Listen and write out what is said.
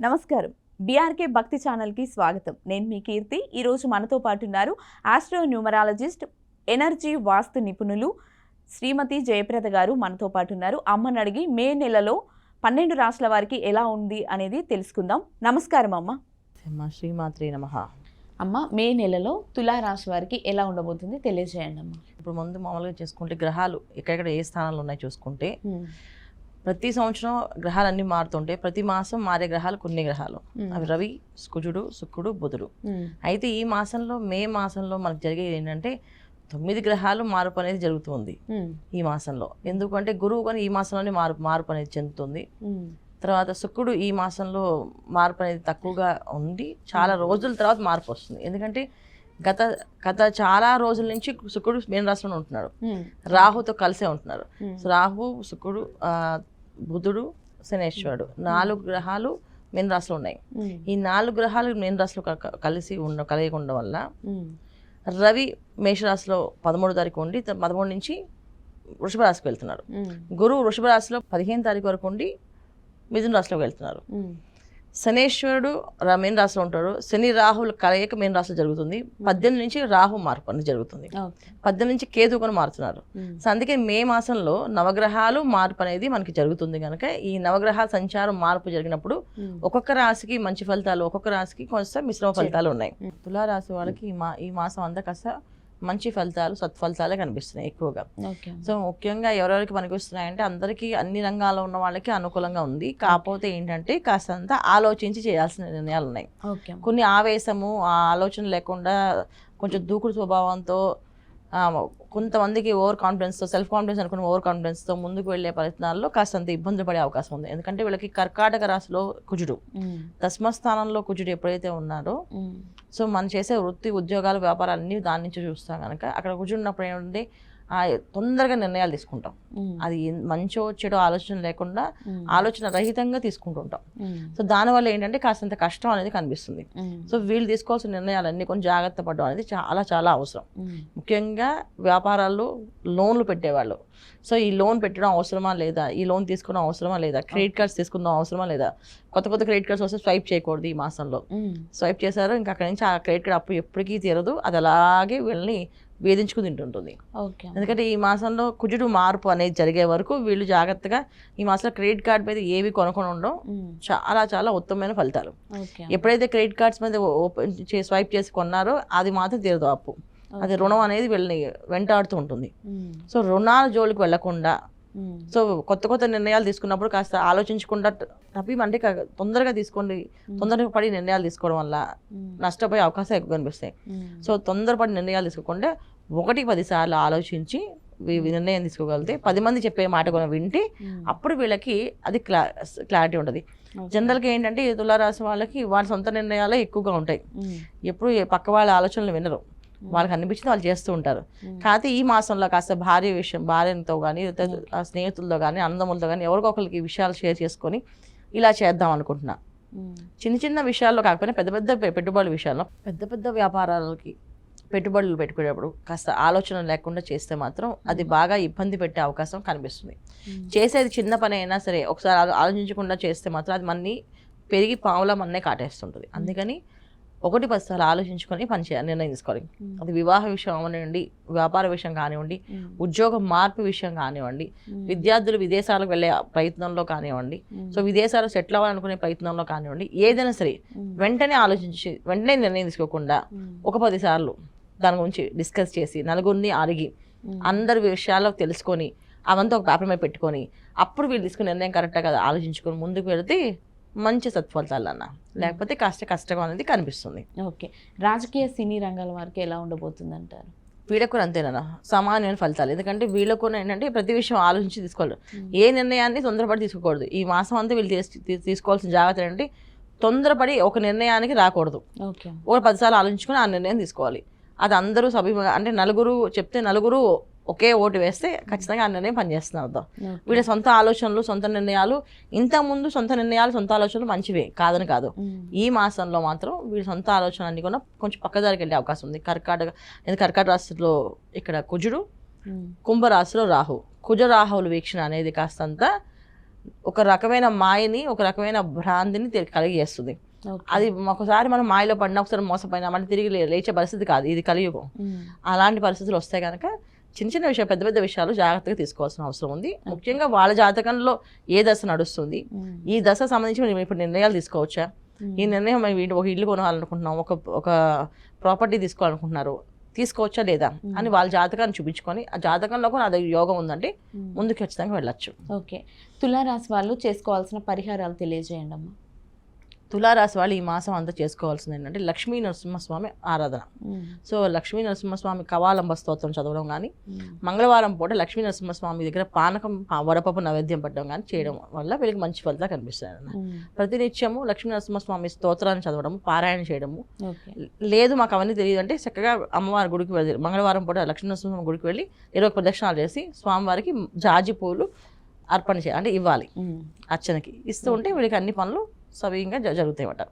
నమస్కారం. బీఆర్కే భక్తి ఛానల్కి స్వాగతం. నేను మీ కీర్తి. ఈరోజు మనతో పాటు ఉన్నారు ఆస్ట్రో న్యూమరాలజిస్ట్ ఎనర్జీ వాస్తు నిపుణులు శ్రీమతి జయప్రద గారు మనతో పాటు ఉన్నారు. అమ్మని అడిగి మే నెలలో పన్నెండు రాష్ట్రాల వారికి ఎలా ఉంది అనేది తెలుసుకుందాం. నమస్కారం అమ్మ. శ్రీమాత్రి నమ. అమ్మ మే నెలలో తులా రాశి వారికి ఎలా ఉండబోతుంది? తెలియజేయండి అమ్మ. ఇప్పుడు ముందు మామూలుగా చేసుకుంటే గ్రహాలు ఎక్కడెక్కడ ఏ స్థానాలు ఉన్నాయి చూసుకుంటే ప్రతి సంవత్సరం గ్రహాలు అన్ని మారుతుంటాయి ప్రతి మాసం మారే గ్రహాలు కొన్ని గ్రహాలు. అవి రవి కుజుడు శుక్రుడు బుధుడు. అయితే ఈ మాసంలో మే మాసంలో మనకు జరిగేది ఏంటంటే తొమ్మిది గ్రహాలు మార్పు అనేది జరుగుతుంది ఈ మాసంలో. ఎందుకంటే గురువు కానీ ఈ మాసంలోనే మార్పు మార్పు అనేది చెందుతుంది. తర్వాత శుక్రుడు ఈ మాసంలో మార్పు అనేది తక్కువగా ఉండి చాలా రోజుల తర్వాత మార్పు వస్తుంది. ఎందుకంటే గత గత చాలా రోజుల నుంచి శుక్రుడు మీన రాశిలో ఉంటున్నాడు రాహుతో కలిసే ఉంటున్నారు సో రాహు శుక్రుడు బుధుడు శనేశ్వరుడు. నాలుగు గ్రహాలు మీన రాశిలో ఉన్నాయి. ఈ నాలుగు గ్రహాలు మీన రాశిలో కలిసి ఉండ కలిగి ఉండడం వల్ల రవి మేషరాశిలో పదమూడు తారీఖు ఉండి పదమూడు నుంచి వృషభ రాశికి వెళ్తున్నారు. గురువు వృషభ రాశిలో పదిహేను తారీఖు వరకు ఉండి మిథున రాశిలోకి వెళ్తున్నారు. శనేశ్వరుడు మీన రాశిలో ఉంటాడు. శని రాహుల కలయిక మీన రాశిలో జరుగుతుంది. పద్దెనిమిది నుంచి రాహు మార్పు అనేది జరుగుతుంది. పద్దెనిమిది నుంచి కేతు కొని మారుతున్నారు. సో అందుకే మే మాసంలో నవగ్రహాలు మార్పు అనేది మనకి జరుగుతుంది కనుక ఈ నవగ్రహాల సంచారం మార్పు జరిగినప్పుడు ఒక్కొక్క రాశికి మంచి ఫలితాలు ఒక్కొక్క రాశికి కొంచెం మిశ్రమ ఫలితాలు ఉన్నాయి. తులారాశి వాళ్ళకి ఈ మా ఈ మాసం అంతా కాస్త మంచి ఫలితాలు సత్ఫలితాలే కనిపిస్తున్నాయి ఎక్కువగా. సో ముఖ్యంగా ఎవరెవరికి పనికొస్తున్నాయంటే అందరికీ అన్ని రంగాల్లో ఉన్న వాళ్ళకి అనుకూలంగా ఉంది. కాకపోతే ఏంటంటే కాస్తంత ఆలోచించి చేయాల్సిన నిర్ణయాలు ఉన్నాయి. కొన్ని ఆవేశము ఆ ఆలోచన లేకుండా కొంచెం దూకుడు స్వభావంతో కొంతమందికి ఓవర్ కాన్ఫిడెన్స్తో సెల్ఫ్ కాన్ఫిడెన్స్ అనుకున్న ఓవర్ కాన్ఫిడెన్స్తో ముందుకు వెళ్ళే ప్రయత్నాల్లో కాస్తంత ఇబ్బంది పడే అవకాశం ఉంది. ఎందుకంటే వీళ్ళకి కర్కాటక రాశిలో కుజుడు దశమస్థానంలో కుజుడు ఎప్పుడైతే ఉన్నారో సో మనం చేసే వృత్తి ఉద్యోగాలు వ్యాపారాలు అన్నీ దాని నుంచి చూస్తాం కనుక అక్కడ కూర్చున్నప్పుడు ఏంటంటే ఆ తొందరగా నిర్ణయాలు తీసుకుంటాం. అది మంచో చెడో ఆలోచన లేకుండా ఆలోచన రహితంగా తీసుకుంటుంటాం. సో దానివల్ల ఏంటంటే కాస్తంత కష్టం అనేది కనిపిస్తుంది. సో వీళ్ళు తీసుకోవాల్సిన నిర్ణయాలన్నీ కొంచెం జాగ్రత్త పడడం అనేది చాలా చాలా అవసరం. ముఖ్యంగా వ్యాపారాల్లో లోన్లు పెట్టేవాళ్ళు. సో ఈ లోన్ పెట్టడం అవసరమా లేదా? ఈ లోన్ తీసుకోవడం అవసరమా లేదా? క్రెడిట్ కార్డ్స్ తీసుకుందాం అవసరమా లేదా? కొత్త కొత్త క్రెడిట్ కార్డ్స్ వస్తే స్వైప్ చేయకూడదు ఈ మాసంలో. స్వైప్ చేశారు ఇంకా అక్కడి నుంచి ఆ క్రెడిట్ కార్డ్ అప్పు ఎప్పటికీ తీరదు. అది అలాగే వీళ్ళని వేధించుకు తింటుంటుంది. ఎందుకంటే ఈ మాసంలో కుజుడు మార్పు అనేది జరిగే వరకు వీళ్ళు జాగ్రత్తగా ఈ మాసంలో క్రెడిట్ కార్డ్ మీద ఏవి కొనుక్కొని ఉండడం చాలా చాలా ఉత్తమమైన ఫలితాలు. ఎప్పుడైతే క్రెడిట్ కార్డ్స్ మీద ఓపెన్ స్వైప్ చేసి కొన్నారో అది మాత్రం తీరదు అప్పు. అది రుణం అనేది వీళ్ళని వెంటాడుతూ ఉంటుంది. సో రుణాల జోలికి వెళ్ళకుండా సో కొత్త కొత్త నిర్ణయాలు తీసుకున్నప్పుడు కాస్త ఆలోచించకుండా తప్పి అంటే తొందరగా తీసుకోండి. తొందరగా పడి నిర్ణయాలు తీసుకోవడం వల్ల నష్టపోయే అవకాశాలు ఎక్కువ కనిపిస్తాయి. సో తొందరపడి నిర్ణయాలు తీసుకోకుండా ఒకటి పది సార్లు ఆలోచించి నిర్ణయం తీసుకోగలిగితే పది మంది చెప్పే మాట కూడా వింటే అప్పుడు వీళ్ళకి అది క్లా క్లారిటీ ఉంటుంది జనరల్గా ఏంటంటే తులారాశి వాళ్ళకి వాళ్ళ సొంత నిర్ణయాలే ఎక్కువగా ఉంటాయి. ఎప్పుడు పక్క వాళ్ళ ఆలోచనలు వినరు. వాళ్ళకి అనిపించింది వాళ్ళు చేస్తూ ఉంటారు. కాకపోతే ఈ మాసంలో కాస్త భార్య విషయం భార్యతో కానీ స్నేహితులతో కానీ అన్నదమ్ములతో కానీ ఎవరికో ఒకరికి ఈ విషయాలు షేర్ చేసుకొని ఇలా చేద్దాం అనుకుంటున్నా. చిన్న చిన్న విషయాల్లో కాకపోయినా పెద్ద పెద్ద పెట్టుబడుల విషయాల్లో పెద్ద పెద్ద వ్యాపారాలకి పెట్టుబడులు పెట్టుకునేటప్పుడు కాస్త ఆలోచన లేకుండా చేస్తే మాత్రం అది బాగా ఇబ్బంది పెట్టే అవకాశం కనిపిస్తుంది. చేసేది చిన్న పని అయినా సరే ఒకసారి ఆలో- ఆలోచించకుండా చేస్తే మాత్రం అది మన్ని పెరిగి పావుల మన్నే కాటేస్తుంటుంది. అందుకని ఒకటి పది సార్లు ఆలోచించుకొని పని నిర్ణయం తీసుకోవాలి. అది వివాహ విషయం అవనివ్వండి వ్యాపార విషయం కానివ్వండి ఉద్యోగ మార్పు విషయం కానివ్వండి విద్యార్థులు విదేశాలకు వెళ్ళే ప్రయత్నంలో కానివ్వండి సో విదేశాలు సెటిల్ అవ్వాలనుకునే ప్రయత్నంలో కానివ్వండి ఏదైనా సరే వెంటనే ఆలోచించి వెంటనే నిర్ణయం తీసుకోకుండా ఒక పది సార్లు దాని గురించి డిస్కస్ చేసి నలుగురిని అడిగి అందరి విషయాల్లో తెలుసుకొని అవంతా ఒక పేపర్ మీద పెట్టుకొని అప్పుడు వీళ్ళు తీసుకునే నిర్ణయం కరెక్టా కదా ఆలోచించుకొని ముందుకు వెళితే మంచి సత్ఫలితాలు అన్న. లేకపోతే కష్ట కష్టం అనేది కనిపిస్తుంది. ఓకే. రాజకీయ సినీ రంగాల వారికి ఎలా ఉండబోతుంది అంటారు వీళ్ళకు కూడా అంతేనా సామాన్యమైన ఫలితాలు. ఎందుకంటే వీళ్ళకు కూడా ఏంటంటే ప్రతి విషయం ఆలోచించి తీసుకోవాలి. ఏ నిర్ణయాన్ని తొందరపడి తీసుకోకూడదు. ఈ మాసం అంతా వీళ్ళు తీసుకోవాల్సిన జాగ్రత్త ఏంటంటే తొందరపడి ఒక నిర్ణయానికి రాకూడదు. ఓకే. ఒక పదిసార్లు ఆలోచించుకొని ఆ నిర్ణయం తీసుకోవాలి. అది అందరూ సభ్యులుగా అంటే నలుగురు చెప్తే నలుగురు ఒకే ఓటు వేస్తే ఖచ్చితంగా ఆ నిర్ణయం పనిచేస్తున్నారు అర్థం వీళ్ళ సొంత ఆలోచనలు సొంత నిర్ణయాలు ఇంతకుముందు సొంత నిర్ణయాలు సొంత ఆలోచనలు మంచివే కాదని కాదు. ఈ మాసంలో మాత్రం వీళ్ళ సొంత ఆలోచన అన్ని కూడా కొంచెం పక్కదారికి వెళ్ళే అవకాశం ఉంది. కర్కాటక కర్కాటక రాశిలో ఇక్కడ కుజుడు కుంభరాశిలో రాహు. కుజ రాహువుల వీక్షణ అనేది కాస్తంత ఒక రకమైన మాయని ఒక రకమైన భ్రాంతిని తె- కలిగేస్తుంది అది ఒకసారి మనం మాయలో పడినా ఒకసారి మోసపోయినా మళ్ళీ తిరిగి లేచే పరిస్థితి కాదు. ఇది కలియుగం. అలాంటి పరిస్థితులు వస్తే కనుక చిన్న చిన్న విషయాలు పెద్ద పెద్ద విషయాలు జాగ్రత్తగా తీసుకోవాల్సిన అవసరం ఉంది. ముఖ్యంగా వాళ్ళ జాతకంలో ఏ దశ నడుస్తుంది? ఈ దశ సంబంధించి మనం ఇప్పుడు నిర్ణయాలు తీసుకోవచ్చా? ఈ నిర్ణయం వీటి- ఒక ఇల్లు కొనాలనుకుంటున్నాం ఒక ఒక ప్రాపర్టీ తీసుకోవాలనుకుంటున్నారు తీసుకోవచ్చా లేదా అని వాళ్ళ జాతకాన్ని చూపించుకొని ఆ జాతకంలో కూడా అది యోగం ఉందంటే ముందుకు ఖచ్చితంగా వెళ్ళొచ్చు. ఓకే. తులారాశి వాళ్ళు చేసుకోవాల్సిన పరిహారాలు తెలియజేయండి అమ్మా తులారాశి వాళ్ళు ఈ మాసం అంతా చేసుకోవాల్సింది ఏంటంటే లక్ష్మీ నరసింహస్వామి ఆరాధన. సో లక్ష్మీ నరసింహస్వామి కవాలంబ స్తోత్రం చదవడం కానీ మంగళవారం పూట లక్ష్మీ నరసింహస్వామి దగ్గర పానకం వడపప్పు నైవేద్యం పెట్టడం కానీ చేయడం వల్ల వీళ్ళకి మంచి ఫలితాలు కనిపిస్తాయి అన్న ప్రతినిత్యము లక్ష్మీ నరసింహస్వామి స్తోత్రాన్ని చదవడం పారాయణ చేయడము. లేదు మాకు అవన్నీ తెలియదు అంటే చక్కగా అమ్మవారి గుడికి వెళ్ళి మంగళవారం పూట లక్ష్మీ నరసింహస్వామి గుడికి వెళ్ళి ఇరవై ప్రదక్షిణాలు చేసి స్వామివారికి జాజి పూలు అర్పణ చేయాలి అంటే ఇవ్వాలి అర్చనకి. ఇస్తూ ఉంటే వీళ్ళకి అన్ని పనులు సవ్యంగా జ- జరుగుతాయి అన్నమాట